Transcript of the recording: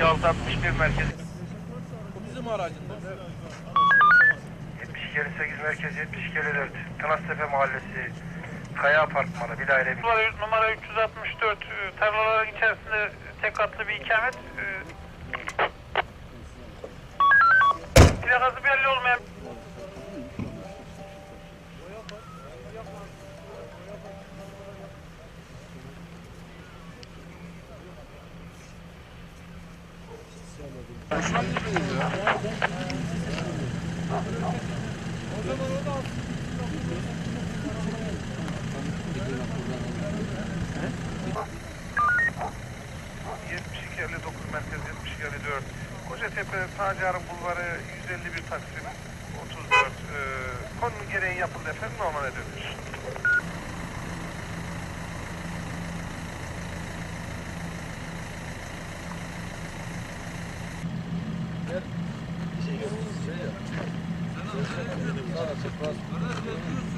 7661 merkez. Bu bizim aracında. 72 58 merkez 72 54 Tınaztepe Mahallesi Kaya Apartmanı bir daire bir. Numara, numara 364 e, tarlaların içerisinde tek katlı bir ikamet. E, Plakası belli olmayan merkez 72 54 Kocatepe Tacarım Bulvarı 151 Taksim 34 e, konunun gereği yapıldı efendim normale dönüş. Şey. Şey